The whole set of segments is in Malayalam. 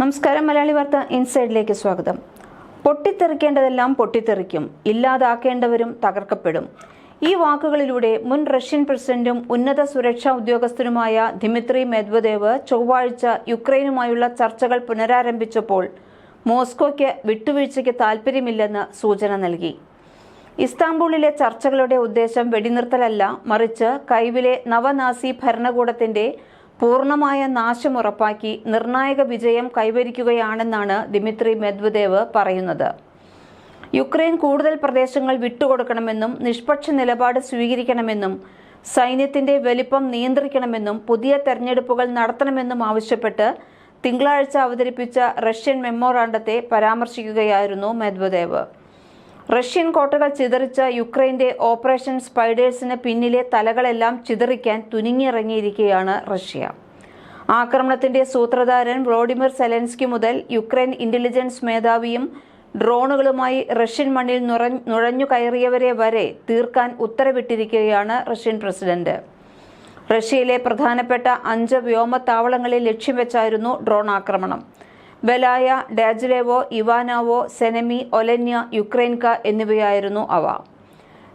നമസ്കാരം മലയാളി വാർത്ത ഇൻസൈഡിലേക്ക് സ്വാഗതം. പൊട്ടിത്തെറിക്കേണ്ടതെല്ലാം പൊട്ടിത്തെറിക്കും ഇല്ലാതാക്കേണ്ടവരും തകർക്കപ്പെടും. ഈ വാക്കുകളിലൂടെ മുൻ റഷ്യൻ പ്രസിഡന്റും ഉന്നത സുരക്ഷാ ഉദ്യോഗസ്ഥനുമായ ദിമിത്രി മെദ്വദേവ് ചൊവ്വാഴ്ച യുക്രൈനുമായുള്ള ചർച്ചകൾ പുനരാരംഭിച്ചപ്പോൾ മോസ്കോയ്ക്ക് വിട്ടുവീഴ്ചയ്ക്ക് താൽപ്പര്യമില്ലെന്ന് സൂചന നൽകി. ഇസ്താംബൂളിലെ ചർച്ചകളുടെ ഉദ്ദേശം വെടിനിർത്തലല്ല മറിച്ച് കൈവിലെ നവനാസി ഭരണകൂടത്തിന്റെ പൂർണമായ നാശം ഉറപ്പാക്കി നിർണായക വിജയം കൈവരിക്കുകയാണെന്നാണ് ദിമിത്രി മെദ്വദേവ് പറയുന്നത്. യുക്രൈൻ കൂടുതൽ പ്രദേശങ്ങൾ വിട്ടുകൊടുക്കണമെന്നും നിഷ്പക്ഷ നിലപാട് സ്വീകരിക്കണമെന്നും സൈന്യത്തിന്റെ വലിപ്പം നിയന്ത്രിക്കണമെന്നും പുതിയ തെരഞ്ഞെടുപ്പുകൾ നടത്തണമെന്നും ആവശ്യപ്പെട്ട് തിങ്കളാഴ്ച അവതരിപ്പിച്ച റഷ്യൻ മെമ്മോറാണ്ടത്തെ പരാമർശിക്കുകയായിരുന്നു മെദ്വദേവ്. റഷ്യൻ കോട്ടകൾ ചിതറിച്ച യുക്രൈന്റെ ഓപ്പറേഷൻ സ്പൈഡേഴ്സിന് പിന്നിലെ തലകളെല്ലാം ചിതറിക്കാൻ തുനിങ്ങിറങ്ങിയിരിക്കുകയാണ് റഷ്യ. ആക്രമണത്തിന്റെ സൂത്രധാരൻ വ്ളോഡിമിർ സെലൻസ്കി മുതൽ യുക്രൈൻ ഇന്റലിജൻസ് മേധാവിയും ഡ്രോണുകളുമായി റഷ്യൻ മണ്ണിൽ നുഴഞ്ഞു കയറിയവരെ വരെ തീർക്കാൻ ഉത്തരവിട്ടിരിക്കുകയാണ് റഷ്യൻ പ്രസിഡന്റ്. റഷ്യയിലെ പ്രധാനപ്പെട്ട അഞ്ച് വ്യോമത്താവളങ്ങളെ ലക്ഷ്യം വെച്ചായിരുന്നു ഡ്രോൺ ആക്രമണം. ബലായ ഡാജിലേവോ ഇവാനാവോ സെനമി ഒലന്യ യുക്രൈൻക എന്നിവയായിരുന്നു അവ.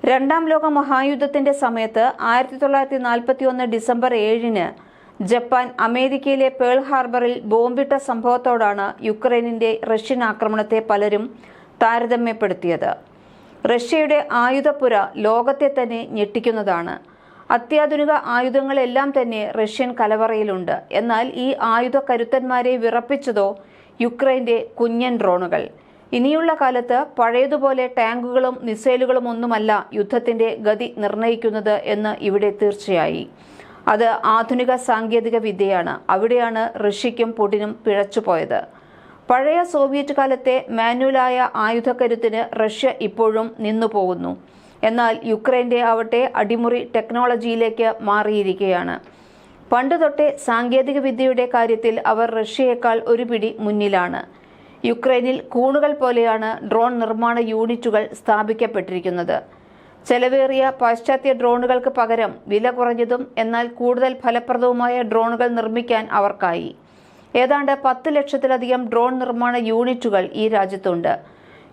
രണ്ടാം ലോക മഹായുദ്ധത്തിന്റെ സമയത്ത് ആയിരത്തി തൊള്ളായിരത്തി നാൽപ്പത്തി ഒന്ന് ഡിസംബർ ഏഴിന് ജപ്പാൻ അമേരിക്കയിലെ പേൾ ഹാർബറിൽ ബോംബിട്ട സംഭവത്തോടാണ് യുക്രൈനിന്റെ റഷ്യൻ ആക്രമണത്തെ പലരും താരതമ്യപ്പെടുത്തിയത്. റഷ്യയുടെ ആയുധപ്പുര ലോകത്തെ തന്നെ ഞെട്ടിക്കുന്നതാണ്. അത്യാധുനിക ആയുധങ്ങളെല്ലാം തന്നെ റഷ്യൻ കലവറയിലുണ്ട്. എന്നാൽ ഈ ആയുധ കരുത്തന്മാരെ വിറപ്പിച്ചതോ യുക്രൈന്റെ കുഞ്ഞൻ ഡ്രോണുകൾ. ഇനിയുള്ള കാലത്ത് പഴയതുപോലെ ടാങ്കുകളും മിസൈലുകളും ഒന്നുമല്ല യുദ്ധത്തിന്റെ ഗതി നിർണയിക്കുന്നത് എന്ന് ഇവിടെ തീർച്ചയായി. അത് ആധുനിക സാങ്കേതിക വിദ്യയാണ്. അവിടെയാണ് റഷ്യയ്ക്കും പുടിനും പിഴച്ചുപോയത് പഴയ സോവിയറ്റ് കാലത്തെ മാനുവലായ ആയുധക്കരുത്തിന് റഷ്യ ഇപ്പോഴും നിന്നുപോകുന്നു എന്നാൽ യുക്രൈന്റെ ആവട്ടെ അടിമുറി ടെക്നോളജിയിലേക്ക് മാറിയിരിക്കുകയാണ്. പണ്ട് തൊട്ടേ സാങ്കേതിക വിദ്യയുടെ കാര്യത്തിൽ അവർ റഷ്യയേക്കാൾ ഒരു പിടി മുന്നിലാണ്. യുക്രൈനിൽ കൂണുകൾ പോലെയാണ് ഡ്രോൺ നിർമ്മാണ യൂണിറ്റുകൾ സ്ഥാപിക്കപ്പെട്ടിരിക്കുന്നത്. ചെലവേറിയ പാശ്ചാത്യ ഡ്രോണുകൾക്ക് പകരം വില കുറഞ്ഞതും എന്നാൽ കൂടുതൽ ഫലപ്രദവുമായ ഡ്രോണുകൾ നിർമ്മിക്കാൻ അവർക്കായി. ഏതാണ്ട് പത്ത് ലക്ഷത്തിലധികം ഡ്രോൺ നിർമ്മാണ യൂണിറ്റുകൾ ഈ രാജ്യത്തുണ്ട്.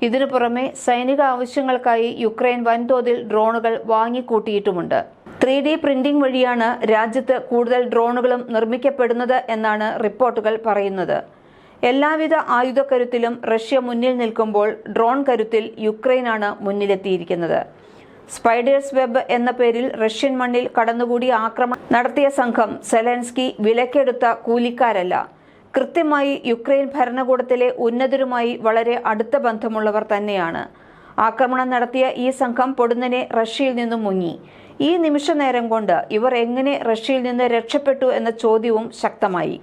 ഇതിനു പുറമെ സൈനിക ആവശ്യങ്ങൾക്കായി യുക്രൈൻ വൻതോതിൽ ഡ്രോണുകൾ വാങ്ങിക്കൂട്ടിയിട്ടുമുണ്ട്. ത്രീ ഡി പ്രിന്റിംഗ് വഴിയാണ് രാജ്യത്ത് കൂടുതൽ ഡ്രോണുകളും നിർമ്മിക്കപ്പെടുന്നത് എന്നാണ് റിപ്പോർട്ടുകൾ പറയുന്നത്. എല്ലാവിധ ആയുധക്കരുത്തിലും റഷ്യ മുന്നിൽ നിൽക്കുമ്പോൾ ഡ്രോൺ കരുത്തിൽ യുക്രൈനാണ് മുന്നിലെത്തിയിരിക്കുന്നത്. സ്പൈഡേഴ്സ് വെബ് എന്ന പേരിൽ റഷ്യൻ മണ്ണിൽ കടന്നുകൂടി ആക്രമണം നടത്തിയ സംഘം സെലൻസ്കി വിലക്കെടുത്ത കൂലിക്കാരല്ല. കൃത്യമായി യുക്രൈൻ ഭരണകൂടത്തിലെ ഉന്നതരുമായി വളരെ അടുത്ത ബന്ധമുള്ളവർ തന്നെയാണ്. ആക്രമണം നടത്തിയ ഈ സംഘം പൊടുന്നനെ റഷ്യയിൽ നിന്നും മുങ്ങി. ഈ നിമിഷ നേരം കൊണ്ട് ഇവർ എങ്ങനെ റഷ്യയിൽ നിന്ന് രക്ഷപ്പെട്ടു എന്ന ചോദ്യവും ശക്തമായി.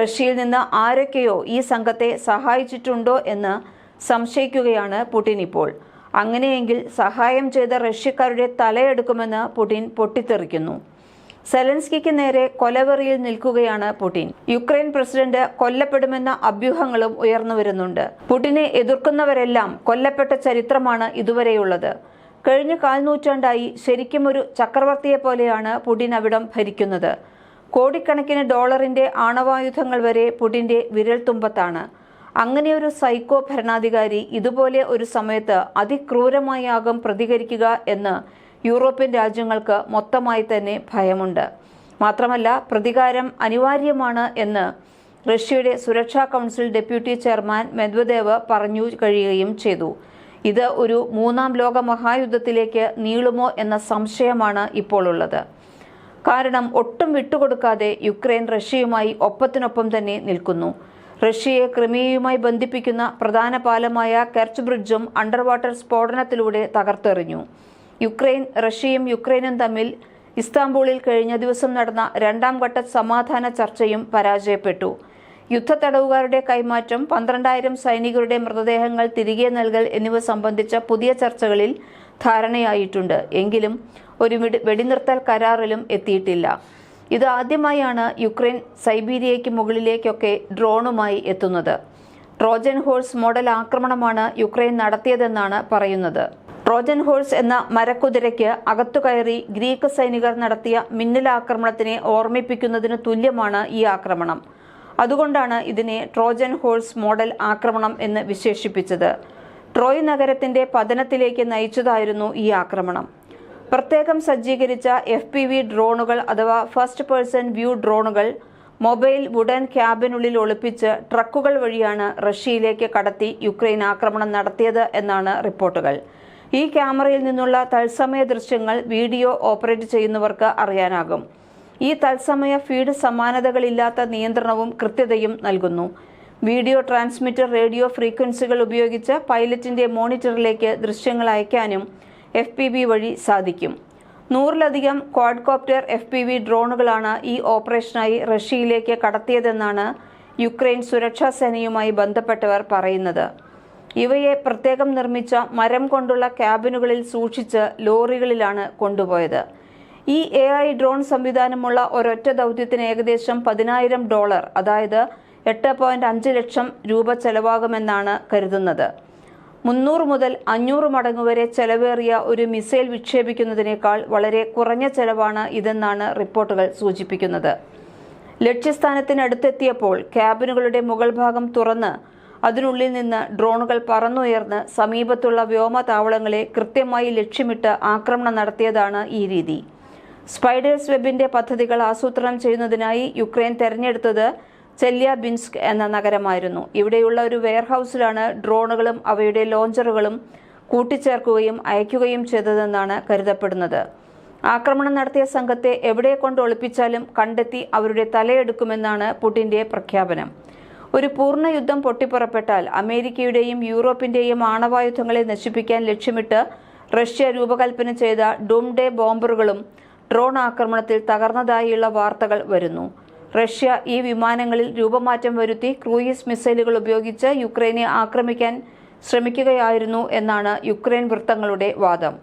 റഷ്യയിൽ നിന്ന് ആരൊക്കെയോ ഈ സംഘത്തെ സഹായിച്ചിട്ടുണ്ടോ എന്ന് സംശയിക്കുകയാണ് പുടിൻ ഇപ്പോൾ. അങ്ങനെയെങ്കിൽ സഹായം ചെയ്ത റഷ്യക്കാരുടെ തലയെടുക്കുമെന്ന് പുടിൻ പൊട്ടിത്തെറിക്കുന്നു. സെലൻസ്കിക്ക് നേരെ കൊലവെറിയിൽ നിൽക്കുകയാണ് പുടിൻ. യുക്രൈൻ പ്രസിഡന്റ് കൊല്ലപ്പെടുമെന്ന അഭ്യൂഹങ്ങളും ഉയർന്നു വരുന്നുണ്ട്. പുടിനെ എതിർക്കുന്നവരെല്ലാം കൊല്ലപ്പെട്ട ചരിത്രമാണ് ഇതുവരെയുള്ളത്. കഴിഞ്ഞ കാൽനൂറ്റാണ്ടായി ശരിക്കും ഒരു ചക്രവർത്തിയെ പോലെയാണ് പുടിൻ അവിടം ഭരിക്കുന്നത്. കോടിക്കണക്കിന് ഡോളറിന്റെ ആണവായുധങ്ങൾ വരെ പുടിന്റെ വിരൽത്തുമ്പത്താണ്. അങ്ങനെയൊരു സൈക്കോ ഭരണാധികാരി ഇതുപോലെ ഒരു സമയത്ത് അതിക്രൂരമായാകും പ്രതികരിക്കുക എന്ന് യൂറോപ്യൻ രാജ്യങ്ങൾക്ക് മൊത്തമായി തന്നെ ഭയമുണ്ട്. മാത്രമല്ല പ്രതികാരം അനിവാര്യമാണ് എന്ന് റഷ്യയുടെ സുരക്ഷാ കൗൺസിൽ ഡെപ്യൂട്ടി ചെയർമാൻ മെദ്വദേവ് പറഞ്ഞു കഴിയുകയും ചെയ്തു. ഇത് ഒരു മൂന്നാം ലോക മഹായുദ്ധത്തിലേക്ക് നീളുമോ എന്ന സംശയമാണ് ഇപ്പോൾ ഉള്ളത്. കാരണം ഒട്ടും വിട്ടുകൊടുക്കാതെ യുക്രൈൻ റഷ്യയുമായി ഒപ്പത്തിനൊപ്പം തന്നെ നിൽക്കുന്നു. റഷ്യയെ ക്രിമിയയുമായി ബന്ധിപ്പിക്കുന്ന പ്രധാന പാലമായ കെർച്ച് ബ്രിഡ്ജും അണ്ടർ വാട്ടർ സ്ഫോടനത്തിലൂടെ തകർത്തെറിഞ്ഞു. യുക്രൈൻ റഷ്യയും യുക്രൈനും തമ്മിൽ ഇസ്താംബൂളിൽ കഴിഞ്ഞ ദിവസം നടന്ന രണ്ടാം ഘട്ട സമാധാന ചർച്ചയും പരാജയപ്പെട്ടു. യുദ്ധത്തടവുകാരുടെ കൈമാറ്റം പന്ത്രണ്ടായിരം സൈനികരുടെ മൃതദേഹങ്ങൾ തിരികെ നൽകൽ എന്നിവ സംബന്ധിച്ച പുതിയ ചർച്ചകളിൽ ധാരണയായിട്ടുണ്ട്. എങ്കിലും ഒരു വെടിനിർത്തൽ കരാറിലും എത്തിയിട്ടില്ല. ഇത് ആദ്യമായാണ് യുക്രൈൻ സൈബീരിയയ്ക്ക് മുകളിലേക്കൊക്കെ ഡ്രോണുമായി എത്തുന്നത്. ട്രോജൻ ഹോഴ്സ് മോഡൽ ആക്രമണമാണ് യുക്രൈൻ നടത്തിയതെന്നാണ് പറയുന്നത്. ട്രോജൻ ഹോഴ്സ് എന്ന മരക്കുതിരയ്ക്ക് അകത്തുകയറി ഗ്രീക്ക് സൈനികർ നടത്തിയ മിന്നലാക്രമണത്തിനെ ഓർമ്മിപ്പിക്കുന്നതിന് തുല്യമാണ് ഈ ആക്രമണം. അതുകൊണ്ടാണ് ഇതിനെ ട്രോജൻ ഹോഴ്സ് മോഡൽ ആക്രമണം എന്ന് വിശേഷിപ്പിച്ചത്. ട്രോയ് നഗരത്തിന്റെ പതനത്തിലേക്ക് നയിച്ചതായിരുന്നു ഈ ആക്രമണം. പ്രത്യേകം സജ്ജീകരിച്ച എഫ് ഡ്രോണുകൾ അഥവാ ഫസ്റ്റ് പേഴ്സൺ വ്യൂ ഡ്രോണുകൾ മൊബൈൽ വുഡൻ ക്യാബിനുള്ളിൽ ഒളിപ്പിച്ച് ട്രക്കുകൾ വഴിയാണ് റഷ്യയിലേക്ക് കടത്തി യുക്രൈൻ ആക്രമണം നടത്തിയത് എന്നാണ് റിപ്പോർട്ടുകൾ. ഈ ക്യാമറയിൽ നിന്നുള്ള തത്സമയ ദൃശ്യങ്ങൾ വീഡിയോ ഓപ്പറേറ്റ് ചെയ്യുന്നവർക്ക് അറിയാനാകും. ഈ തത്സമയ ഫീഡ് സമാനതകളില്ലാത്ത നിയന്ത്രണവും കൃത്യതയും നൽകുന്നു. വീഡിയോ ട്രാൻസ്മിറ്റർ റേഡിയോ ഫ്രീക്വൻസികൾ ഉപയോഗിച്ച് പൈലറ്റിന്റെ മോണിറ്ററിലേക്ക് ദൃശ്യങ്ങൾ അയക്കാനും എഫ് വഴി സാധിക്കും. നൂറിലധികം ക്വാഡ്കോപ്റ്റർ എഫ് പി വി ഡ്രോണുകളാണ് ഈ ഓപ്പറേഷനായി റഷ്യയിലേക്ക് കടത്തിയതെന്നാണ് യുക്രൈൻ സുരക്ഷാ സേനയുമായി ബന്ധപ്പെട്ടവർ പറയുന്നത്. ഇവയെ പ്രത്യേകം നിർമ്മിച്ച മരം കൊണ്ടുള്ള ക്യാബിനുകളിൽ സൂക്ഷിച്ച് ലോറികളിലാണ് കൊണ്ടുപോയത്. ഈ എ ഐ ഡ്രോൺ സംവിധാനമുള്ള ഒരൊറ്റ ദൗത്യത്തിന് ഏകദേശം പതിനായിരം ഡോളർ അതായത് എട്ട് പോയിന്റ് അഞ്ച് ലക്ഷം രൂപ ചെലവാകുമെന്നാണ് കരുതുന്നത്. മുന്നൂറ് മുതൽ അഞ്ഞൂറ് മടങ്ങ് വരെ ചെലവേറിയ ഒരു മിസൈൽ വിക്ഷേപിക്കുന്നതിനേക്കാൾ വളരെ കുറഞ്ഞ ചെലവാണ് ഇതെന്നാണ് റിപ്പോർട്ടുകൾ സൂചിപ്പിക്കുന്നത്. ലക്ഷ്യസ്ഥാനത്തിനടുത്തെത്തിയപ്പോൾ ക്യാബിനുകളുടെ മുകൾ ഭാഗം തുറന്ന് അതിനുള്ളിൽ നിന്ന് ഡ്രോണുകൾ പറന്നുയർന്ന് സമീപത്തുള്ള വ്യോമതാവളങ്ങളെ കൃത്യമായി ലക്ഷ്യമിട്ട് ആക്രമണം നടത്തിയതാണ് ഈ രീതി. സ്പൈഡേഴ്സ് വെബിന്റെ പദ്ധതികൾ ആസൂത്രണം ചെയ്യുന്നതിനായി യുക്രൈൻ തെരഞ്ഞെടുത്തത് ചെല്യാബിൻസ്ക് എന്ന നഗരമായിരുന്നു. ഇവിടെയുള്ള ഒരു വെയർഹൌസിലാണ് ഡ്രോണുകളും അവയുടെ ലോഞ്ചറുകളും കൂട്ടിച്ചേർക്കുകയും അയക്കുകയും ചെയ്തതെന്നാണ് കരുതപ്പെടുന്നത്. ആക്രമണം നടത്തിയ സംഘത്തെ എവിടെ കൊണ്ട് ഒളിപ്പിച്ചാലും കണ്ടെത്തി അവരുടെ തലയെടുക്കുമെന്നാണ് പുടിന്റെ പ്രഖ്യാപനം. ഒരു പൂർണ യുദ്ധം പൊട്ടിപ്പുറപ്പെട്ടാൽ അമേരിക്കയുടെയും യൂറോപ്പിന്റെയും ആണവായുധങ്ങളെ നശിപ്പിക്കാൻ ലക്ഷ്യമിട്ട് റഷ്യ രൂപകൽപ്പന ചെയ്ത ഡൂംഡേ ബോംബറുകളും ഡ്രോൺ ആക്രമണത്തിൽ തകർന്നതായുള്ള വാർത്തകൾ വരുന്നു. റഷ്യ ഈ വിമാനങ്ങളിൽ രൂപമാറ്റം വരുത്തി ക്രൂയിസ് മിസൈലുകൾ ഉപയോഗിച്ച് യുക്രൈനെ ആക്രമിക്കാൻ ശ്രമിക്കുകയായിരുന്നു എന്നാണ് യുക്രൈൻ വൃത്തങ്ങളുടെ വാദം.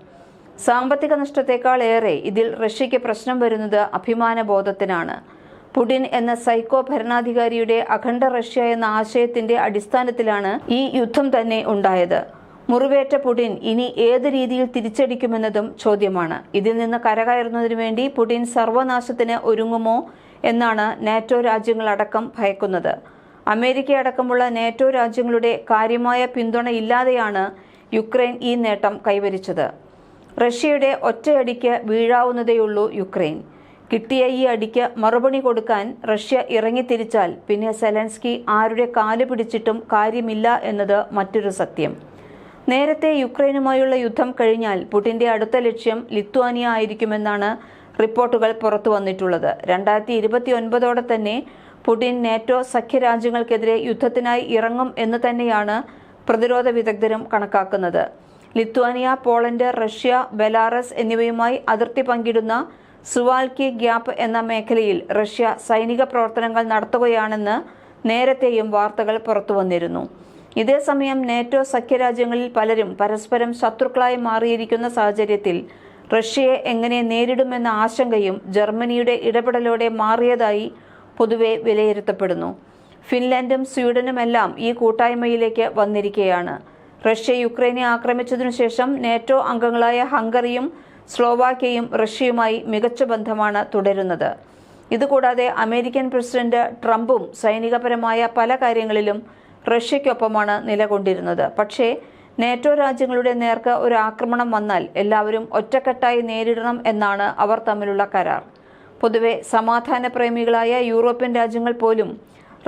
സാമ്പത്തിക നഷ്ടത്തെക്കാൾ ഏറെ ഇതിൽ റഷ്യയ്ക്ക് പ്രശ്നം വരുന്നത് അഭിമാനബോധത്തിനാണ് പുടിൻ എന്ന സൈക്കോ ഭരണാധികാരിയുടെ അഖണ്ഡ റഷ്യ എന്ന ആശയത്തിന്റെ അടിസ്ഥാനത്തിലാണ് ഈ യുദ്ധം തന്നെ ഉണ്ടായത്. മുറിവേറ്റ പുടിൻ ഇനി ഏത് രീതിയിൽ തിരിച്ചടിക്കുമെന്നതും ചോദ്യമാണ്. ഇതിൽ നിന്ന് കരകയറുന്നതിനു വേണ്ടി പുടിൻ സർവനാശത്തിന് ഒരുങ്ങുമോ എന്നാണ് നാറ്റോ രാജ്യങ്ങളടക്കം ഭയക്കുന്നത്. അമേരിക്ക അടക്കമുള്ള നാറ്റോ രാജ്യങ്ങളുടെ കാര്യമായ പിന്തുണ ഇല്ലാതെയാണ് യുക്രൈൻ ഈ നേട്ടം കൈവരിച്ചത്. റഷ്യയുടെ ഒറ്റയടിക്ക് വീഴാവുന്നതേയുള്ളൂ യുക്രൈൻ. കിട്ടിയ ഈ അടിക്ക് മറുപടി കൊടുക്കാൻ റഷ്യ ഇറങ്ങിത്തിരിച്ചാൽ പിന്നെ സെലൻസ്കി ആരുടെ കാൽ പിടിച്ചിട്ടും കാര്യമില്ല എന്നത് മറ്റൊരു സത്യം. നേരത്തെ യുക്രൈനുമായുള്ള യുദ്ധം കഴിഞ്ഞാൽ പുടിന്റെ അടുത്ത ലക്ഷ്യം ലിത്വാനിയ ആയിരിക്കുമെന്നാണ് റിപ്പോർട്ടുകൾ പുറത്തു വന്നിട്ടുള്ളത്. രണ്ടായിരത്തി ഇരുപത്തി ഒൻപതോടെ തന്നെ പുടിൻ നാറ്റോ സഖ്യരാജ്യങ്ങൾക്കെതിരെ യുദ്ധത്തിനായി ഇറങ്ങും എന്ന് തന്നെയാണ് പ്രതിരോധ വിദഗ്ധരും കണക്കാക്കുന്നത്. ലിത്വാനിയ പോളണ്ട് റഷ്യ ബെലാറസ് എന്നിവയുമായി അതിർത്തി പങ്കിടുന്ന സുവാൽക്കി ഗ്യാപ്പ് എന്ന മേഖലയിൽ റഷ്യ സൈനിക പ്രവർത്തനങ്ങൾ നടത്തുകയാണെന്ന് നേരത്തെയും വാർത്തകൾ പുറത്തു വന്നിരുന്നു. ഇതേസമയം നേറ്റോ സഖ്യരാജ്യങ്ങളിൽ പലരും പരസ്പരം ശത്രുക്കളായി മാറിയിരിക്കുന്ന സാഹചര്യത്തിൽ റഷ്യയെ എങ്ങനെ നേരിടുമെന്ന ആശങ്കയും ജർമ്മനിയുടെ ഇടപെടലോടെ മാറിയതായി പൊതുവെ വിലയിരുത്തപ്പെടുന്നു. ഫിൻലാൻഡും സ്വീഡനുമെല്ലാം ഈ കൂട്ടായ്മയിലേക്ക് വന്നിരിക്കുകയാണ് റഷ്യ യുക്രൈനെ ആക്രമിച്ചതിനു ശേഷം നേറ്റോ അംഗങ്ങളായ ഹംഗറിയും സ്ലോവാക്യയും റഷ്യയുമായി മികച്ച ബന്ധമാണ് തുടരുന്നത്. ഇതുകൂടാതെ അമേരിക്കൻ പ്രസിഡന്റ് ട്രംപും സൈനികപരമായ പല കാര്യങ്ങളിലും റഷ്യയ്ക്കൊപ്പമാണ് നിലകൊണ്ടിരുന്നത്. പക്ഷേ നേറ്റോ രാജ്യങ്ങളുടെ നേർക്ക് ഒരു ആക്രമണം വന്നാൽ എല്ലാവരും ഒറ്റക്കെട്ടായി നേരിടണം എന്നാണ് അവർ തമ്മിലുള്ള കരാർ. പൊതുവെ സമാധാന പ്രേമികളായ യൂറോപ്യൻ രാജ്യങ്ങൾ പോലും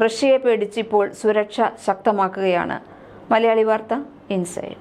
റഷ്യയെ പേടിച്ചിപ്പോൾ സുരക്ഷ ശക്തമാക്കുകയാണ്. മലയാളി വാർത്ത ഇൻസൈഡ്.